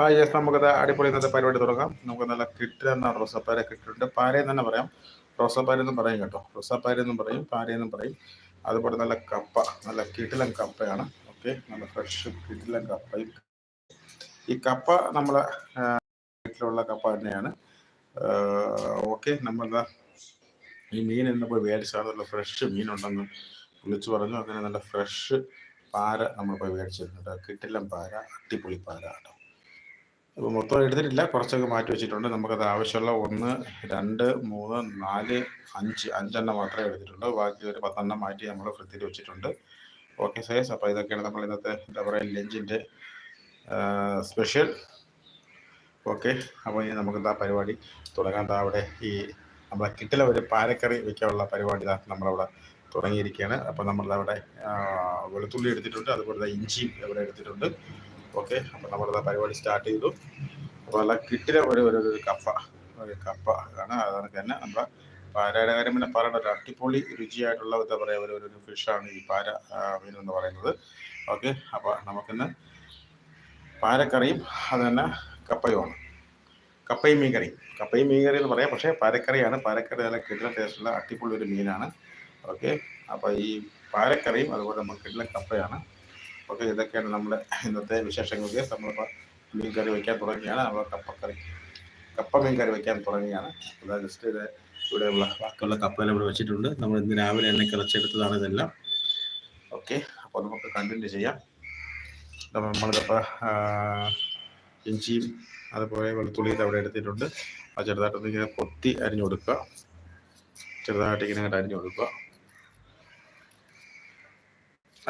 Hi yes നമുക്കത് അടിപൊളി ഇന്നത്തെ പരിപാടി തുടങ്ങാം. നമുക്ക് നല്ല കിട്ടുന്ന റോസപ്പാര കിട്ടുന്നുണ്ട് പാരയെന്ന് തന്നെ പറയാം. റോസപ്പാര എന്നും പറയും കേട്ടോ. റോസപ്പാര എന്നും പറയും പാരയെന്നും പറയും. അതുപോലെ നല്ല കപ്പ നല്ല കിട്ടിലൻ കപ്പയാണ്. ഓക്കെ നല്ല ഫ്രഷ് കിട്ടിലൻ കപ്പ. ഈ കപ്പ നമ്മളെ വീട്ടിലുള്ള കപ്പ തന്നെയാണ്. ഓക്കെ നമ്മളെന്താ ഈ മീൻ ഇന്ന് പോയി മേടിച്ചാൽ നല്ല ഫ്രഷ് മീനുണ്ടെന്ന് വിളിച്ചു പറഞ്ഞു. അങ്ങനെ നല്ല ഫ്രഷ് പാര നമ്മൾ പോയി മേടിച്ചിട്ടുണ്ട്. കിട്ടിലൻ പാര അട്ടിപ്പൊളി പാര കേട്ടോ. അപ്പോൾ മൊത്തം എടുത്തിട്ടില്ല. കുറച്ചൊക്കെ മാറ്റി വെച്ചിട്ടുണ്ട്. നമുക്കത് ആവശ്യമുള്ള ഒന്ന് രണ്ട് മൂന്ന് നാല് അഞ്ച് അഞ്ചെണ്ണം മാത്രമേ എടുത്തിട്ടുണ്ട് ബാക്കി ഒരു പത്തെണ്ണം മാറ്റി നമ്മൾ ഫ്രിഡ്ജിൽ വെച്ചിട്ടുണ്ട്. ഓക്കെ സേസ് അപ്പോൾ ഇതൊക്കെയാണ് നമ്മൾ ഇന്നത്തെ എന്താ പറയുക ലഞ്ചിന്റെ സ്പെഷ്യൽ. ഓക്കെ അപ്പോൾ ഇനി നമുക്ക് എന്താ പരിപാടി? തുടങ്ങാൻ എന്താ അവിടെ ഈ നമ്മളെ കിട്ടില ഒരു പാരക്കറി വെക്കാനുള്ള പരിപാടി ഇതാണ് നമ്മളവിടെ തുടങ്ങിയിരിക്കുകയാണ്. അപ്പോൾ നമ്മൾ അവിടെ വെളുത്തുള്ളി എടുത്തിട്ടുണ്ട്. അതുപോലെ ഇഞ്ചി ഇവിടെ എടുത്തിട്ടുണ്ട്. ഓക്കെ അപ്പോൾ നമ്മളിതാ പരിപാടി സ്റ്റാർട്ട് ചെയ്തു. അപ്പോൾ നല്ല കിട്ടിയ ഒരു ഒരു കപ്പ ഒരു കപ്പ ആണ്. അതാണ് തന്നെ നമ്മുടെ പാരയുടെ കാര്യം പിന്നെ പറയണ്ട ഒരു അട്ടിപ്പൊളി രുചിയായിട്ടുള്ള എന്താ പറയുക ഒരു ഒരു ഫിഷാണ് ഈ പാര മീൻ എന്ന് പറയുന്നത്. ഓക്കെ അപ്പോൾ നമുക്കിന്ന് പാരക്കറിയും അത് തന്നെ കപ്പയുമാണ്. കപ്പയും മീൻകറിയും. കപ്പയും മീൻകറി എന്ന് പറയാം പക്ഷേ പാരക്കറിയാണ്. പാരക്കറി നല്ല കിട്ടുന്ന ടേസ്റ്റുള്ള അട്ടിപ്പൊളി ഒരു മീനാണ്. ഓക്കെ അപ്പോൾ ഈ പാരക്കറിയും അതുപോലെ നമുക്ക് കിടിലൻ കപ്പയാണ്. ഓക്കെ ഇതൊക്കെയാണ് നമ്മുടെ ഇന്നത്തെ വിശേഷങ്ങൾക്ക് നമ്മളിപ്പോൾ മീൻ കറി വയ്ക്കാൻ തുടങ്ങിയാണ് നമ്മൾ കപ്പക്കറി കപ്പ മീൻ കറി വയ്ക്കാൻ തുടങ്ങിയാണ് അതായത് ജസ്റ്റ് ഇത് ഇവിടെയുള്ള ബാക്കിയുള്ള കപ്പയെല്ലാം ഇവിടെ വെച്ചിട്ടുണ്ട്. നമ്മൾ ഇന്ന് രാവിലെ എണ്ണ കിളച്ചെടുത്തതാണ് ഇതെല്ലാം. ഓക്കെ അപ്പോൾ നമുക്ക് കണ്ടിന്യൂ ചെയ്യാം. നമ്മളിതിപ്പോൾ ഇഞ്ചിയും അതുപോലെ വെളുത്തുള്ളി ഇത് അവിടെ എടുത്തിട്ടുണ്ട്. അത് ചെറുതായിട്ടൊന്ന് ഇങ്ങനെ കൊത്തി അരിഞ്ഞു കൊടുക്കുക. ചെറുതായിട്ട് ഇങ്ങനെ അരിഞ്ഞു കൊടുക്കുക.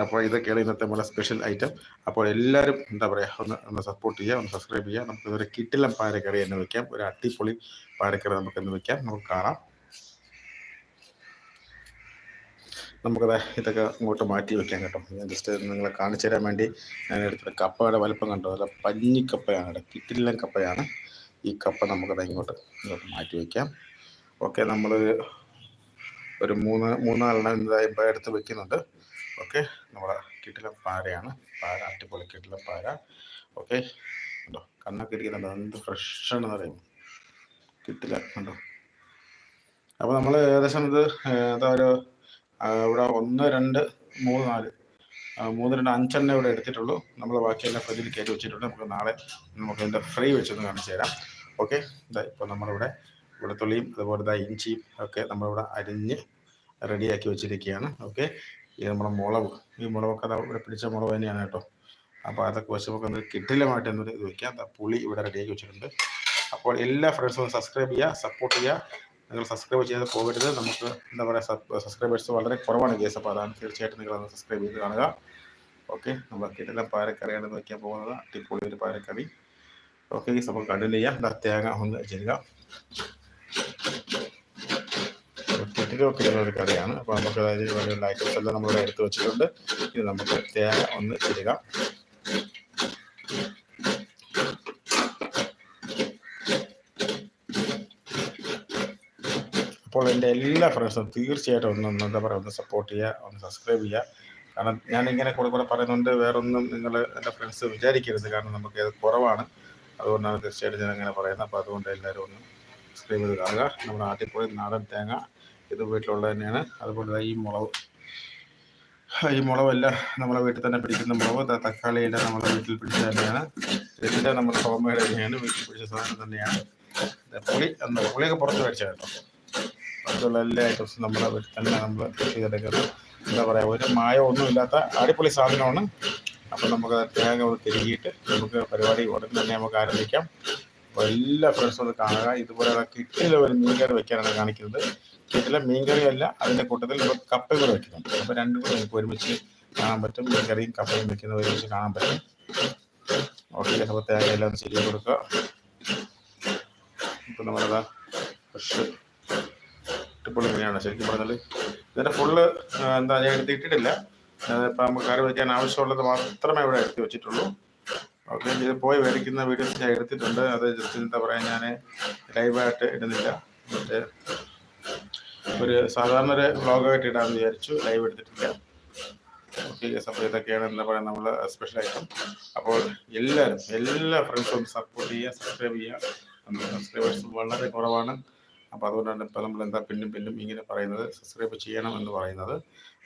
അപ്പോൾ ഇതൊക്കെയാണ് ഇന്നത്തെ നമ്മുടെ സ്പെഷ്യൽ ഐറ്റം അപ്പോൾ എല്ലാവരും എന്താ പറയുക ഒന്ന് ഒന്ന് സപ്പോർട്ട് ചെയ്യുക ഒന്ന് സബ്സ്ക്രൈബ് ചെയ്യുക. നമുക്ക് ഒരു കിട്ടിലം പാരക്കറി എന്ന് വെക്കാം. ഒരു അട്ടിപ്പൊളി പാരക്കറി നമുക്ക് എന്ന് വെക്കാം. നമുക്ക് കാണാം. നമുക്കത് ഇതൊക്കെ ഇങ്ങോട്ട് മാറ്റി വെക്കാം കേട്ടോ. ഞാൻ ജസ്റ്റ് നിങ്ങളെ കാണിച്ചു തരാൻ വേണ്ടി ഞാൻ എടുത്ത കപ്പയുടെ വലിപ്പം കണ്ടോ. അല്ല പഞ്ഞിക്കപ്പയാണ് കേട്ടോ. കിട്ടിലം കപ്പയാണ്. ഈ കപ്പ നമുക്കത് ഇങ്ങോട്ട് ഇങ്ങോട്ട് മാറ്റി വെക്കാം. ഓക്കെ നമ്മൾ ഒരു മൂന്ന് മൂന്നാലെണ്ണം ഇതായി എടുത്ത് വെക്കുന്നുണ്ട്. ഓക്കെ നമ്മുടെ കിട്ടിലെ പാരയാണ്. പാര അടിപൊളി കിട്ടിലെ പാര. ഓക്കെ കണ്ടോ? കണ്ണൊക്കെ ഇരിക്കുന്നുണ്ടോ. എന്ത് ഫ്രഷാണെന്ന് പറയുന്നു കിട്ടില്ല കണ്ടോ? അപ്പോൾ നമ്മൾ ഏകദേശം ഇത് എന്താ ഒരു ഇവിടെ ഒന്ന് രണ്ട് മൂന്ന് നാല് മൂന്ന് രണ്ട് അഞ്ചെണ്ണ ഇവിടെ എടുത്തിട്ടുള്ളൂ. നമ്മൾ ബാക്കിയെല്ലാം ഫ്രിഡ്ജിൽ കയറ്റി വെച്ചിട്ടുണ്ട്. നമുക്ക് നാളെ നമുക്ക് ഇതിന്റെ ഫ്രൈ വെച്ചൊന്ന് കാണിച്ചു തരാം. ഓക്കെ ഇതാ ഇപ്പോൾ നമ്മളിവിടെ വെളുത്തുള്ളിയും അതുപോലെ ഇതാ ഇഞ്ചിയും ഒക്കെ നമ്മളിവിടെ അരിഞ്ഞ് റെഡിയാക്കി വെച്ചിരിക്കുകയാണ്. ഓക്കെ ഈ നമ്മുടെ മുളക് ഈ മുളകൊക്കെ അത് ഇവിടെ പിടിച്ച മുളക് തന്നെയാണ് കേട്ടോ. അപ്പോൾ അതൊക്കെ വെച്ച് നമുക്ക് ഒന്ന് കിട്ടില്ലമായിട്ട് എന്നൊരു ഇത് വെക്കാം. ദാ പുളി ഇവിടെ റെഡിയാക്കി വെച്ചിട്ടുണ്ട്. അപ്പോൾ എല്ലാ ഫ്രണ്ട്സും സബ്സ്ക്രൈബ് ചെയ്യുക സപ്പോർട്ട് ചെയ്യുക. നിങ്ങൾ സബ്സ്ക്രൈബ് ചെയ്ത് പോകരുത്. നമുക്ക് എന്താ പറയുക സബ്സ്ക്രൈബേഴ്സ് വളരെ കുറവാണ് കേസ് അപ്പോൾ അതാണ് തീർച്ചയായിട്ടും നിങ്ങൾ അത് സബ്സ്ക്രൈബ് ചെയ്ത് കാണുക. ഓക്കെ നമ്മൾ കിട്ടില്ല പാരക്കറിയാണ് വയ്ക്കാൻ പോകുന്നത്. അടിപൊളി ഒരു പാരക്കറി ഓക്കെ നമുക്ക് കണ്ടിന്യൂ ചെയ്യാം. തേങ്ങ ഒന്ന് ചെയ്യുക കെട്ടിലൊക്കെ ഉള്ള ഒരു കറിയാണ് അപ്പോൾ നമുക്ക് അതായത് വലിയുള്ള ഐറ്റംസ് എല്ലാം നമ്മളിവിടെ എടുത്ത് വെച്ചിട്ടുണ്ട്. ഇത് നമുക്ക് തേങ്ങ ഒന്ന് ഇടുക അപ്പോൾ എന്റെ എല്ലാ ഫ്രണ്ട്സും തീർച്ചയായിട്ടും ഒന്ന് ഒന്ന് എന്താ പറയുക ഒന്ന് സപ്പോർട്ട് ചെയ്യുക ഒന്ന് സബ്സ്ക്രൈബ് ചെയ്യുക. കാരണം ഞാൻ ഇങ്ങനെ കൂടെ കൂടെ പറയുന്നുണ്ട് വേറൊന്നും നിങ്ങൾ എന്റെ ഫ്രണ്ട്സ് വിചാരിക്കരുത്. കാരണം നമുക്ക് അത് കുറവാണ്. അതുകൊണ്ടാണ് തീർച്ചയായിട്ടും ഞാൻ അങ്ങനെ പറയുന്നത്. അപ്പോൾ അതുകൊണ്ട് എല്ലാവരും ഒന്ന് സബ്സ്ക്രൈബ് ചെയ്ത് കാണുക. നമ്മുടെ ആട്ടിപ്പോയി നാടൻ തേങ്ങ ഇത് വീട്ടിലുള്ളത് തന്നെയാണ്. അതുപോലെ ഈ മുളക് ഈ മുളവല്ല നമ്മളെ വീട്ടിൽ തന്നെ പിടിക്കുന്ന മുളക് തക്കാളിയുടെ നമ്മളെ വീട്ടിൽ പിടിച്ച തന്നെയാണ്. ഇതിന്റെ നമ്മുടെ സോമയുടെ തന്നെയാണ് വീട്ടിൽ പിടിച്ച സാധനം തന്നെയാണ്. പുളി എന്താ പുളിയൊക്കെ പുറത്ത് മേടിച്ച കേട്ടോ. പുറത്തുള്ള എല്ലാ ഐറ്റംസും നമ്മളെ വീട്ടിൽ തന്നെ നമ്മൾ ചെയ്തെടുക്കുന്നത് എന്താ പറയുക ഒരു മായമൊന്നും ഇല്ലാത്ത അടിപൊളി സാധനമാണ്. അപ്പം നമുക്ക് തേങ്ങ തിരികിയിട്ട് നമുക്ക് പരിപാടി ഉടൻ തന്നെ നമുക്ക് ആരംഭിക്കാം. അപ്പോൾ എല്ലാ ഫ്രണ്ട്സും ഒന്ന് കാണുക. ഇതുപോലെ കിട്ടിയില്ല ഒരു മീൻകറി വെക്കാനാണ് കാണിക്കുന്നത്. കിട്ടില്ല മീൻകറി അല്ല അതിന്റെ കൂട്ടത്തിൽ ഇപ്പോൾ കപ്പ കൂടെ വെക്കുന്നുണ്ട്. അപ്പോൾ രണ്ടും കൂടെ നമുക്ക് ഒരുമിച്ച് കാണാൻ പറ്റും. മീൻകറിയും കപ്പയും വെക്കുന്നത് ഒരുമിച്ച് കാണാൻ പറ്റും. ഓക്കെ അപ്പോൾ തേങ്ങ എല്ലാം ഒന്ന് കൊടുക്കുക. ഇപ്പം നമ്മളതാ ഫ്രഷ് അടിപൊളി മീനാണ്. ശരിക്കും പറഞ്ഞാൽ ഇതിന്റെ ഫുള്ള് എന്താ ഞാൻ എടുത്ത് ഇട്ടിട്ടില്ല. ഇപ്പം നമുക്ക് കറി വയ്ക്കാൻ ആവശ്യമുള്ളത് മാത്രമേ ഇവിടെ എടുത്ത് വെച്ചിട്ടുള്ളൂ. ഓക്കെ ഇത് പോയി മേടിക്കുന്ന വീഡിയോസ് ഞാൻ എടുത്തിട്ടുണ്ട്. അത് ജസ്റ്റ് എന്താ പറയാ ഞാൻ ലൈവായിട്ട് ഇടുന്നില്ല. മറ്റേ ഒരു സാധാരണ ഒരു വ്ളോഗായിട്ട് ഇടാമെന്ന് വിചാരിച്ചു. ലൈവ് എടുത്തിട്ടില്ല. ഓക്കെ അപ്പോൾ ഇതൊക്കെയാണ് എന്താ പറയുക നമ്മൾ സ്പെഷ്യൽ ഐറ്റം അപ്പോൾ എല്ലാവരും എല്ലാ ഫ്രണ്ട്സും സപ്പോർട്ട് ചെയ്യുക സബ്സ്ക്രൈബ് ചെയ്യുക. സബ്സ്ക്രൈബേഴ്സ് വളരെ കുറവാണ്. അപ്പോൾ അതുകൊണ്ടാണ് ഇപ്പോൾ നമ്മൾ എന്താ പിന്നും പിന്നും ഇങ്ങനെ പറയുന്നത്. സബ്സ്ക്രൈബ് ചെയ്യണം എന്ന് പറയുന്നത്.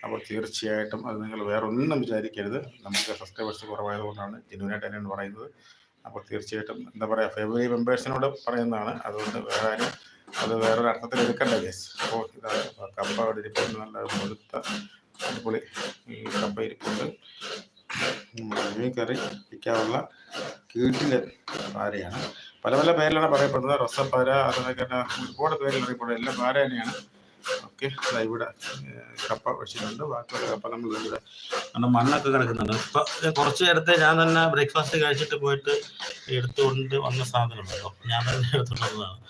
അപ്പോൾ തീർച്ചയായിട്ടും അത് നിങ്ങൾ വേറൊന്നും വിചാരിക്കരുത്. നമുക്ക് സബ്സ്ക്രൈബേഴ്സ് കുറവായതുകൊണ്ടാണ് ജെന്യൂനായിട്ട് തന്നെയാണ് പറയുന്നത്. അപ്പോൾ തീർച്ചയായിട്ടും എന്താ പറയുക ഫെബ്രുവരി മെമ്പേഴ്സിനോട് പറയുന്നതാണ്. അതുകൊണ്ട് വേറെ ആരും അത് വേറൊരു അർത്ഥത്തിൽ എടുക്കണ്ട കേസ് അപ്പോൾ ഇതാണ് കപ്പ അവിടെ ഇരിപ്പുണ്ട്. നല്ല മുഴുത്ത അടിപൊളി ഈ കപ്പ ഇരിപ്പുണ്ട്. മീൻ കറി വയ്ക്കാനുള്ള കീട്ടിലെ പാരയാണ്. പല പല പേരിലാണ് പറയപ്പെടുന്നത്. റസപ്പാര അതൊക്കെ തന്നെ ഒരുപാട് പേരിൽ അറിയപ്പെടുന്നത്. എല്ലാം പാര തന്നെയാണ്. ഓക്കെ. ഇവിടെ കപ്പ വെച്ചിട്ടുണ്ട്. ബാക്കിയുള്ള കപ്പ നമ്മൾ ഇവിടെ നമ്മുടെ മണ്ണൊക്കെ കിടക്കുന്നുണ്ട്. ഇപ്പൊ കുറച്ച് നേരത്തെ ഞാൻ തന്നെ ബ്രേക്ക്ഫാസ്റ്റ് കഴിച്ചിട്ട് പോയിട്ട് എടുത്തുകൊണ്ട് വന്ന സാധനം കേട്ടോ. ഞാൻ തന്നെ എടുത്തുകൊണ്ടുവന്നതാണ്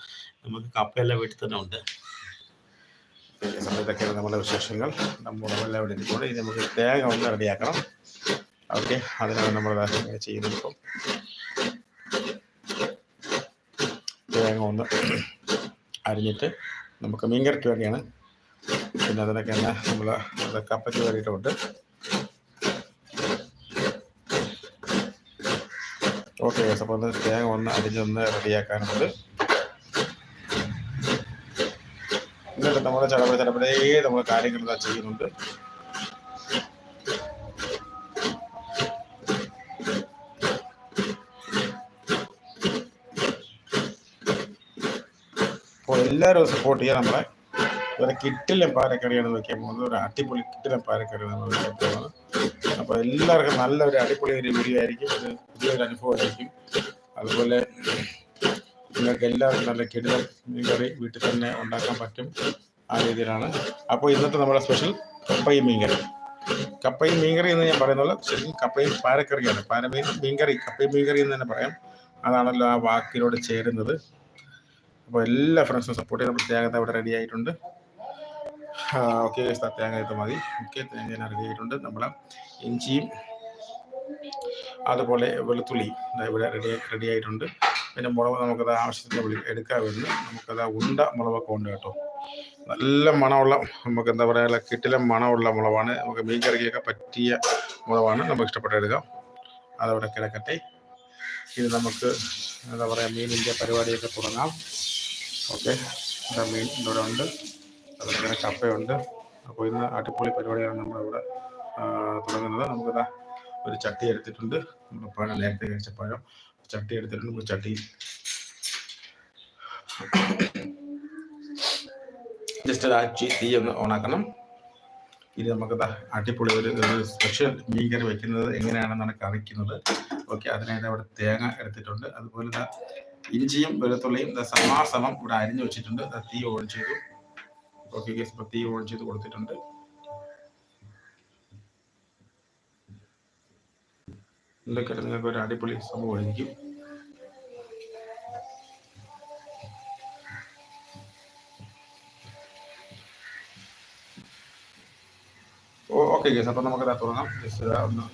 നമുക്ക് കപ്പയെല്ലാം വീട്ടിൽ തന്നെ ഉണ്ട്. സമയത്തൊക്കെയാണ് നമ്മുടെ വിശേഷങ്ങൾ. നമ്മുടെ എല്ലാം ഇവിടെ ഇരിക്കുന്നത് ഇനി നമുക്ക് തേങ്ങ ഒന്ന് റെഡിയാക്കണം. ഓക്കെ. അതിനാണ് നമ്മൾ ചെയ്യുന്നത് ഇപ്പം. തേങ്ങ ഒന്ന് അരിഞ്ഞിട്ട് നമുക്ക് മീൻകറിക്ക് വേണ്ടിയാണ്. പിന്നെ അതിനൊക്കെ തന്നെ നമ്മൾ അത് കപ്പയ്ക്ക് വേണ്ടിയിട്ടുമുണ്ട്. ഓക്കെ അപ്പോൾ ഒന്ന് തേങ്ങ ഒന്ന് അരിഞ്ഞൊന്ന് റെഡിയാക്കാനുണ്ട്. എന്നിട്ട് നമ്മൾ ചിലപ്പോൾ ചിലപ്പോഴേ നമ്മൾ കാര്യങ്ങൾ ഇതാ ചെയ്യുന്നുണ്ട്. എല്ലാവരും സപ്പോർട്ട് ചെയ്യുക നമ്മളെ. ഒരു കിറ്റിലും പാരക്കറിയാണ് നോക്കിയാൽ പോകുന്നത്. ഒരു അടിപൊളി കിറ്റിലും പാരക്കറി നമ്മൾ നോക്കിയാൽ പോകുന്നത്. അപ്പോൾ എല്ലാവർക്കും നല്ലൊരു അടിപൊളി ഒരു വീഡിയോ ആയിരിക്കും. ഒരു പുതിയൊരു അനുഭവമായിരിക്കും അതുപോലെ നിങ്ങൾക്ക് എല്ലാവർക്കും നല്ല കിടുതൽ മീൻ കറി വീട്ടിൽ തന്നെ ഉണ്ടാക്കാൻ പറ്റും ആ രീതിയിലാണ്. അപ്പോൾ ഇന്നത്തെ നമ്മുടെ സ്പെഷ്യൽ കപ്പയും മീൻകറി കപ്പയും മീൻകറി എന്ന് ഞാൻ പറയുന്നത് ശരിക്കും കപ്പയും പാരക്കറിയാണ് പാരമീൻ മീൻകറി കപ്പയും മീൻകറി എന്ന് തന്നെ പറയാം. അതാണല്ലോ ആ വാക്കിനോട് ചേരുന്നത്. അപ്പോൾ എല്ലാ ഫ്രണ്ട്സും സപ്പോർട്ട് ചെയ്യുന്ന പ്രത്യേകത ഇവിടെ റെഡി ആയിട്ടുണ്ട്. ഓക്കെ തേങ്ങ ഇത് മതി. ഓക്കെ തേങ്ങ ഞാൻ റെഡി ആയിട്ടുണ്ട്. നമ്മളെ ഇഞ്ചിയും അതുപോലെ വെളുത്തുള്ളി ഇവിടെ റെഡി റെഡി ആയിട്ടുണ്ട്. പിന്നെ മുളക് നമുക്കത് ആവശ്യത്തിന് വിളി എടുക്കാൻ വരുന്നു നമുക്കത് ഉണ്ട മുളകൊക്കെ ഉണ്ട് കേട്ടോ. നല്ല മണമുള്ള നമുക്ക് എന്താ പറയുക കിട്ടിലെ മണമുള്ള മുളവാണ് നമുക്ക് മീൻ കറിക്കൊക്കെ പറ്റിയ മുളവാണ് നമുക്ക് ഇഷ്ടപ്പെട്ട എടുക്കാം. അതവിടെ കിടക്കട്ടെ. ഇത് നമുക്ക് എന്താ പറയുക മീനിന്റെ പരിപാടിയൊക്കെ തുടങ്ങാം. ഓക്കെ. ഇവിടെ മീൻ ഇവിടെ ഉണ്ട്. അതുപോലെ തന്നെ കപ്പയുണ്ട് അപ്പോൾ ഇന്ന് അടിപൊളി പരിപാടിയാണ് നമ്മളിവിടെ തുടങ്ങുന്നത്. നമുക്കിതാ ഒരു ചട്ടി എടുത്തിട്ടുണ്ട്. നമ്മൾ പഴം നേരത്തെ കഴിച്ച പഴം. ചട്ടി എടുത്തിട്ടുണ്ട്. ഒരു ചട്ടി. ജസ്റ്റ് അത് അച്ചി തീ ഒന്ന് ഓണാക്കണം. ഇനി നമുക്ക് അടിപൊളി ഒരു സ്പെഷ്യൽ മീൻ കറി വെക്കുന്നത് എങ്ങനെയാണെന്നാണ് കാണിക്കുന്നത് ഓക്കെ അതിനായിട്ട് അവിടെ തേങ്ങ എടുത്തിട്ടുണ്ട്. അതുപോലെ ഇഞ്ചിയും വെളുത്തുള്ളിയും സമാസമം ഇവിടെ അരിഞ്ഞു വെച്ചിട്ടുണ്ട്. തീ ഓൺ ചെയ്തു. ഓക്കെ ഗേസ് തീ ഓൺ ചെയ്ത് കൊടുത്തിട്ടുണ്ട്. ഇതൊക്കെ നിങ്ങൾക്ക് ഒരു അടിപൊളി സംഭവമായിരിക്കും. ഓക്കെ ഗേസ് അപ്പോൾ നമുക്ക് ഇതാ തുടങ്ങാം. ജസ്റ്റ് ഒന്ന്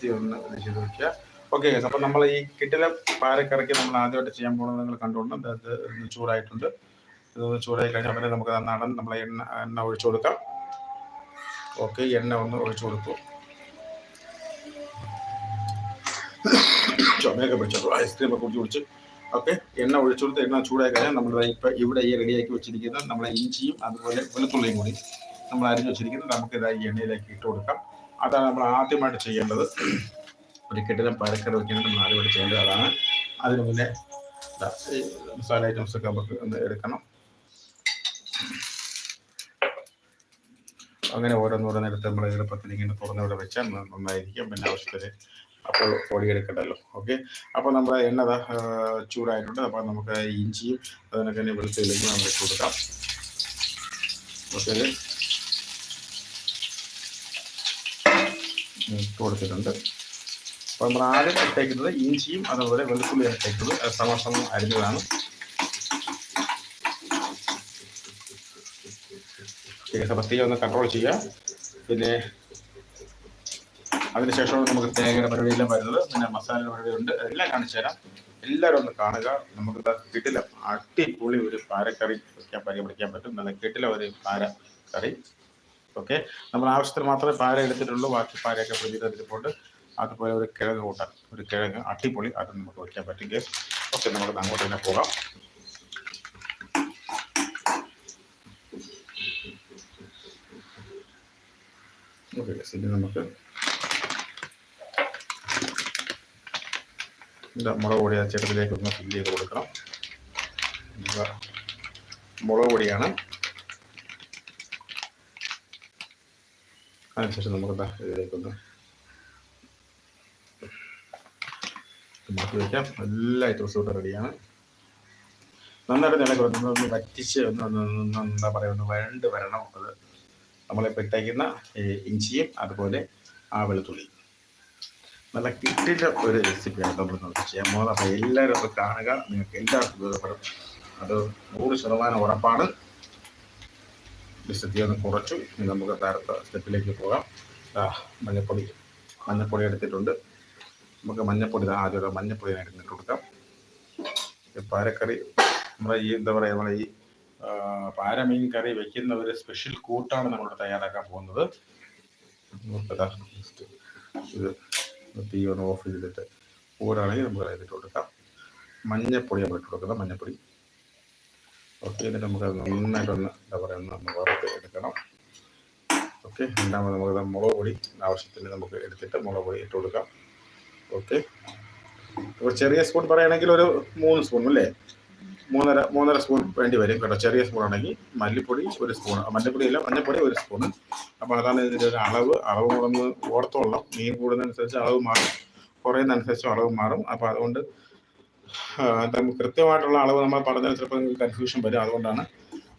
തീ ഒന്ന് ചെയ്ത് വെക്കുക. ഓക്കെ ഗേസ് അപ്പോൾ നമ്മൾ ഈ കിട്ടിലെ പാരക്കറിക്ക് നമ്മൾ ആദ്യമായിട്ട് ചെയ്യാൻ പോകുന്നത് നിങ്ങൾ കണ്ടുകൊണ്ട് അത് ചൂടായിട്ടുണ്ട്. ഇത് ചൂടായി കഴിഞ്ഞാൽ പിന്നെ നമുക്ക് നടൻ നമ്മൾ എണ്ണ എണ്ണ ഒഴിച്ചു കൊടുക്കാം. ഓക്കെ എണ്ണ ഒന്ന് ഒഴിച്ചു കൊടുത്തു. ചുമയൊക്കെ പിടിച്ചു. ഐസ്ക്രീം ഒക്കെ കുടിച്ച് ഓക്കെ എണ്ണ ഒഴിച്ചു കൊടുത്ത് എണ്ണ ചൂടായി കഴിഞ്ഞാൽ നമ്മൾ ഇപ്പം ഇവിടെ ഈ റെഡിയാക്കി വെച്ചിരിക്കുന്ന നമ്മളെ ഇഞ്ചിയും അതുപോലെ വെളുത്തുള്ളിയും കൂടി നമ്മൾ അരിഞ്ഞു വെച്ചിരിക്കുന്നത് നമുക്ക് ഇതായി എണ്ണയിലേക്ക് ഇട്ട് കൊടുക്കാം. അതാണ് നമ്മൾ ആദ്യമായിട്ട് ചെയ്യേണ്ടത്. ഒരു കെട്ടിടം പാലക്കാട് വെക്കാനായിട്ട് നമ്മൾ ആദ്യമായിട്ട് ചെയ്യേണ്ടത് അതാണ് അതിന് മുന്നേ മസാല ഐറ്റംസ് ഒക്കെ നമുക്ക് ഒന്ന് എടുക്കണം. അങ്ങനെ ഓരോന്നോരോന്നെടുത്ത് നമ്മൾ എളുപ്പത്തിൽ ഇങ്ങനെ തുറന്നിവിടെ വെച്ചാൽ നന്നായിരിക്കും. പിന്നെ ആവശ്യത്തിന് അപ്പോൾ പൊടിയെടുക്കണ്ടല്ലോ ഓക്കെ അപ്പോൾ നമ്മുടെ എണ്ണ ചൂടായിട്ടുണ്ട്. അപ്പോൾ നമുക്ക് ഇഞ്ചിയും അതിനൊക്കെ തന്നെ വെളുത്തുള്ളിലേക്ക് ഇട്ട് കൊടുക്കാം. ഓക്കെ കൊടുത്തിട്ടുണ്ട്. അപ്പോൾ നമ്മൾ ആദ്യം ഇട്ടേക്കുന്നത് ഇഞ്ചിയും അതുപോലെ വെളുത്തുള്ളിയാണ് ഇട്ടേക്കുന്നത് സമസമം അരിഞ്ഞതാണ്. പ്രത്യേകം ഒന്ന് കൺട്രോൾ ചെയ്യുക. പിന്നെ അതിനുശേഷമാണ് നമുക്ക് തേങ്ങയുടെ പരിപാടിയെല്ലാം വരുന്നത്. പിന്നെ മസാലയുടെ പരിപാടി ഉണ്ട് എല്ലാം കാണിച്ചു തരാം. എല്ലാവരും ഒന്ന് കാണുക. നമുക്ക് കിട്ടില്ല. അടിപൊളി ഒരു പാരക്കറി വയ്ക്കാൻ പരിഗണിക്കാൻ പറ്റും. നല്ല കിട്ടില്ല ഒരു പാര കറി. ഓക്കെ നമ്മൾ ആവശ്യത്തിന് മാത്രമേ പാര എടുത്തിട്ടുള്ളൂ. ബാക്കി പാരയൊക്കെ ഫ്രിഡ്ജിൽ അതുപോലെ ഒരു കിഴങ്ങ് കൂട്ടാൻ ഒരു കിഴങ്ങ് അട്ടിപ്പൊളി അത് നമുക്ക് വയ്ക്കാൻ പറ്റും കേസ് ഓക്കെ നമുക്ക് അങ്ങോട്ട് തന്നെ പോകാം. ഓക്കെ ഇനി നമുക്ക് മുളക് പൊടി ആ ചെറുതിലേക്ക് ഒന്ന് ഫില്ല് ചെയ്ത് കൊടുക്കണം. മുളക് പൊടിയാണ്. അതിനുശേഷം നമുക്ക് ദാ ഇതിലേക്കൊന്ന് മാറ്റി വയ്ക്കാം എല്ലാ ഐറ്റംസും റെഡിയാണ് നന്നായിട്ട് നില ഒന്ന് വറ്റിച്ച് ഒന്ന് എന്താ പറയുക ഒന്ന് വരണ്ട് വരണം. അത് നമ്മളിപ്പോൾ ഇട്ടേക്കുന്ന ഇഞ്ചിയും അതുപോലെ ആ വെളുത്തുള്ളി. നല്ല കിട്ടിയ ഒരു റെസിപ്പിയാണ് നമ്മൾ നമുക്ക് ചെയ്യാൻ പോകുന്നത്. അപ്പോൾ എല്ലാവരും അത് കാണുക. നിങ്ങൾക്ക് എല്ലാവർക്കും ഉപയോഗപ്പെടും. അത് നൂറ് ശതമാനം ഉറപ്പാണ്. വിശുദ്ധി ഒന്ന് കുറച്ചു. നമുക്ക് അടുത്ത സ്റ്റെപ്പിലേക്ക് പോകാം. മഞ്ഞപ്പൊടി. മഞ്ഞപ്പൊടി എടുത്തിട്ടുണ്ട്. നമുക്ക് മഞ്ഞപ്പൊടി ആദ്യം ഒരു മഞ്ഞപ്പൊടി ഇട്ട് കൊടുക്കാം. പാരക്കറി നമ്മുടെ ഈ എന്താ പറയുക നമ്മളെ ഈ പാരമീൻ കറി വെക്കുന്ന ഒരു സ്പെഷ്യൽ കൂട്ടാണ് നമ്മൾ തയ്യാറാക്കാൻ പോകുന്നത്. തീ ഒന്ന് ഓഫ് ചെയ്തിട്ട് കൂടാണെങ്കിൽ നമുക്ക് അതിലിട്ട് കൊടുക്കാം. മഞ്ഞപ്പൊടി നമ്മൾ ഇട്ട് കൊടുക്കണം മഞ്ഞപ്പൊടി. ഓക്കെ എന്നിട്ട് നമുക്ക് നന്നായിട്ടൊന്ന് എന്താ പറയുക ഒന്ന് വറുത്ത് എടുക്കണം. ഓക്കെ രണ്ടാമത് നമുക്ക് മുളക് പൊടി ആവശ്യത്തിന് നമുക്ക് എടുത്തിട്ട് മുളക് പൊടി ഇട്ട് കൊടുക്കാം. ഓക്കെ. അപ്പോൾ ചെറിയ സ്പൂൺ പറയുകയാണെങ്കിൽ ഒരു മൂന്ന് സ്പൂൺ അല്ലേ? മൂന്നര മൂന്നര സ്പൂൺ വേണ്ടി വരും കേട്ടോ. ചെറിയ സ്പൂൺ ആണെങ്കിൽ മല്ലിപ്പൊടി ഒരു സ്പൂൺ മല്ലിപ്പൊടി അല്ല മഞ്ഞപ്പൊടി ഒരു സ്പൂൺ അപ്പോൾ അതാണ് ഇതിന്റെ ഒരു അളവ്. അളവ് കൂടുന്ന ഓർത്തോളാം മീൻ കൂടുന്നതനുസരിച്ച് അളവ് മാറും. കുറയുന്നതനുസരിച്ച് അളവ് മാറും. അപ്പോൾ അതുകൊണ്ട് നമുക്ക് കൃത്യമായിട്ടുള്ള അളവ് നമ്മൾ പറഞ്ഞാൽ ചിലപ്പോൾ നിങ്ങൾക്ക് കൺഫ്യൂഷൻ വരും. അതുകൊണ്ടാണ്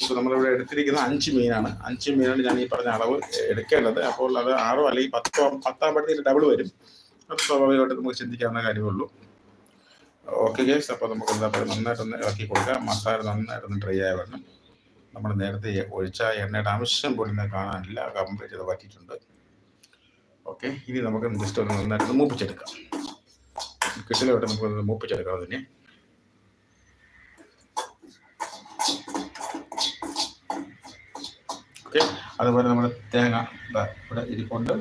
ഇപ്പോൾ നമ്മളിവിടെ എടുത്തിരിക്കുന്ന അഞ്ച് മീനാണ്. അഞ്ച് മീനാണ് ഞാൻ ഈ പറഞ്ഞ അളവ് എടുക്കേണ്ടത്. അപ്പോൾ അത് ആറോ അല്ലെങ്കിൽ പത്തോ പത്താകുമ്പോഴത്തേക്ക് ഡബിൾ വരും. സ്വാഭാവികമായിട്ട് നമുക്ക് ചിന്തിക്കാവുന്ന കാര്യമുള്ളൂ. ഓക്കെ ഗേസ് അപ്പോൾ നമുക്ക് എന്താ പറയുക നന്നായിട്ടൊന്ന് ഇളക്കി കൊടുക്കുക മസാല നന്നായിട്ടൊന്ന് ഡ്രൈ ആയി വരണം. നമ്മൾ നേരത്തെ ഒഴിച്ച എണ്ണയുടെ അംശം ഇതിനെ കാണാനില്ല. കംപ്ലീറ്റ് ചെയ്ത് പറ്റിയിട്ടുണ്ട് ഓക്കെ ഇനി നമുക്ക് ജസ്റ്റ് ഒന്ന് നന്നായിട്ടൊന്ന് മൂപ്പിച്ചെടുക്കാം. കിട്ടിലോട്ട് നമുക്ക് മൂപ്പിച്ചെടുക്കാം അതിനെ. ഓക്കെ അതുപോലെ നമ്മൾ തേങ്ങ ഇവിടെ ഇരിപ്പുണ്ട്.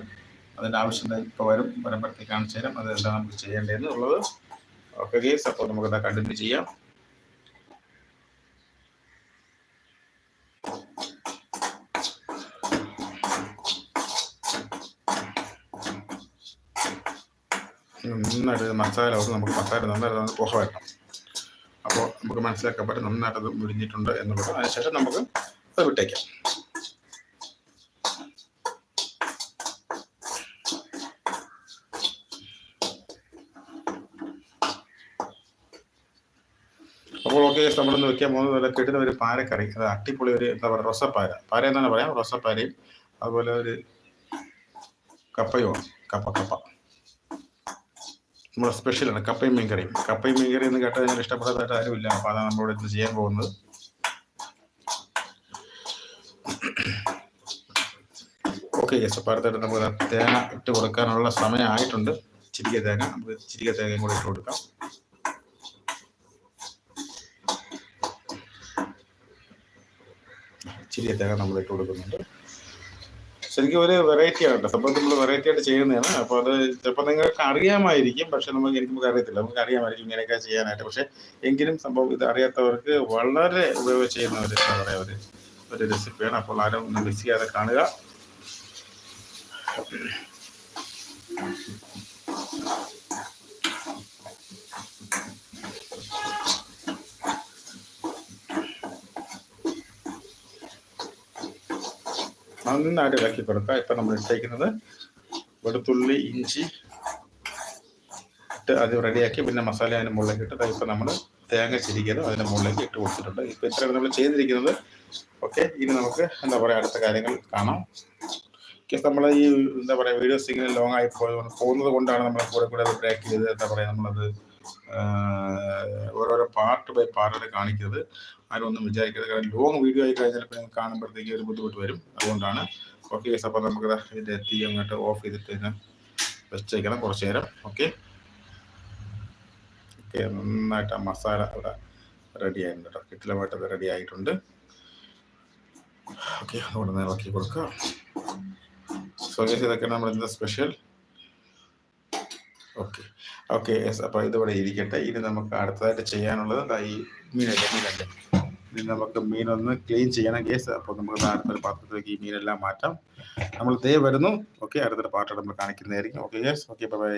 അതിന്റെ ആവശ്യം ഇപ്പോൾ വരും വരുമ്പോഴത്തേക്ക് കാണിച്ചു തരാം. അത് നമുക്ക് ചെയ്യേണ്ടതെന്ന് ഉള്ളത്. ഓക്കെ ഗേസ് അപ്പോൾ നമുക്ക് ഇതാ കണ്ടിന്യൂ ചെയ്യാം. നന്നായിട്ട് മസാല ഒന്ന് നമുക്ക് മസാല നന്നായിട്ട് പുക വരണം. അപ്പോൾ നമുക്ക് മനസ്സിലാക്കാൻ പറ്റും നന്നായിട്ട് അത് മുരിഞ്ഞിട്ടുണ്ട് എന്നുള്ളത്. അതിനുശേഷം നമുക്ക് അത് വിട്ടേക്കാം. അപ്പോൾ ഓക്കെ നമ്മളൊന്ന് വെക്കാൻ പോകുന്നത് കിട്ടുന്ന ഒരു പാരക്കറി. അത് അട്ടിപ്പൊളി ഒരു എന്താ പറയുക റൊസപ്പാര. പാര എന്നാണ് പറയാം റൊസപ്പാരയും അതുപോലെ ഒരു കപ്പയും കപ്പ കപ്പ. നമ്മുടെ സ്പെഷ്യലാണ് കപ്പയും മീൻകറിയും. കപ്പയും മീൻകറി എന്ന് കേട്ടാൽ ഞാൻ ഇഷ്ടപ്പെടാത്ത ആരുമില്ല അപ്പോൾ അതാണ് നമ്മളിവിടെ ഇന്ന് ചെയ്യാൻ പോകുന്നത്. ഓക്കെ യെസ് അപ്പോൾ അടുത്തായിട്ട് നമുക്ക് തേങ്ങ ഇട്ട് കൊടുക്കാനുള്ള സമയമായിട്ടുണ്ട് ചിരിക തേങ്ങ. നമുക്ക് ചിരിക തേങ്ങയും കൂടെ ഇട്ട് കൊടുക്കാം. ചിരിക അദ്ദേഹം നമ്മൾ ഇട്ട് കൊടുക്കുന്നുണ്ട്. ശരിക്കും ഒരു വെറൈറ്റി ആണ് കേട്ടോ. സംഭവം നമ്മൾ വെറൈറ്റി ആയിട്ട് ചെയ്യുന്നതാണ്. അപ്പോൾ അത് ചിലപ്പോൾ നിങ്ങൾക്ക് അറിയാമായിരിക്കും പക്ഷെ നമുക്ക് എനിക്ക് നമുക്ക് അറിയത്തില്ല. നമുക്ക് അറിയാമായിരിക്കും ഇങ്ങനെയൊക്കെ ചെയ്യാനായിട്ട്. പക്ഷെ എങ്കിലും സംഭവം ഇത് അറിയാത്തവർക്ക് വളരെ ഉപയോഗം ചെയ്യുന്ന ഒരു എന്താ ഒരു ഒരു റെസിപ്പിയാണ് അപ്പോൾ ആരും മിസ് ചെയ്യാതെ കാണുക. നന്നായിട്ട് ഇളക്കി കൊടുക്കുക ഇപ്പം നമ്മൾ ഇട്ടേക്കുന്നത് വെളുത്തുള്ളി ഇഞ്ചി ഇട്ട് അത് റെഡിയാക്കി പിന്നെ മസാല അതിന്റെ മുകളിലേക്ക് ഇട്ട് ഇപ്പം നമ്മൾ തേങ്ങ ചിരിക്കലും അതിന്റെ മുകളിലേക്ക് ഇട്ട് കൊടുത്തിട്ടുണ്ട്. ഇപ്പം ഇത്രയാണ് നമ്മൾ ചെയ്തിരിക്കുന്നത്. ഓക്കെ ഇനി നമുക്ക് എന്താ പറയുക അടുത്ത കാര്യങ്ങൾ കാണാം. നമ്മൾ ഈ എന്താ പറയുക വീഡിയോസ് ഇങ്ങനെ ലോങ് ആയി പോയത് പോകുന്നത് കൊണ്ടാണ് നമ്മൾ കൂടെ കൂടെ അത് ബ്രേക്ക് ചെയ്ത് എന്താ പറയുക നമ്മളത് ഓരോരോ പാർട്ട് ബൈ പാർട്ട് കാണിക്കുന്നത്. ആരും ഒന്നും വിചാരിക്കരുത് കാരണം ലോങ് വീഡിയോ ആയി കഴിഞ്ഞാൽ നിങ്ങൾക്ക് കാണുമ്പോഴത്തേക്ക് ഒരു ബുദ്ധിമുട്ട് വരും. അതുകൊണ്ടാണ് ഓക്കെ അപ്പോൾ നമുക്ക് ഇതിന്റെ തീ അങ്ങോട്ട് ഓഫ് ചെയ്തിട്ട് ഇതിനെ വെച്ചേക്കണം കുറച്ച് നേരം ഓക്കെ ഓക്കെ നന്നായിട്ട് ആ മസാല ഇവിടെ റെഡി ആയിട്ടുണ്ട് കേട്ടോ. അത് റെഡി ആയിട്ടുണ്ട്. ഓക്കെ അതുകൊണ്ട് നേരെ ഇളക്കി കൊടുക്കുക. സോ ഇതൊക്കെയാണ് നമ്മൾ ഇന്നത്തെ സ്പെഷ്യൽ ഓക്കെ ഓക്കെ യെസ് അപ്പോൾ ഇതിവിടെ ഇരിക്കട്ടെ. ഇനി നമുക്ക് അടുത്തതായിട്ട് ചെയ്യാനുള്ളത് ഈ മീനല്ലേ മീനല്ലേ ഇനി നമുക്ക് ഒന്ന് ക്ലീൻ ചെയ്യണം കേസ് അപ്പോൾ നമുക്ക് അടുത്തൊരു പാത്രത്തിലേക്ക് ഈ മീനെല്ലാം മാറ്റാം. നമ്മൾ ദേ വരുന്നു. ഓക്കെ അടുത്തൊരു പാർട്ട് നമ്മൾ കാണിക്കുന്നതായിരിക്കും. Okay yes okay bye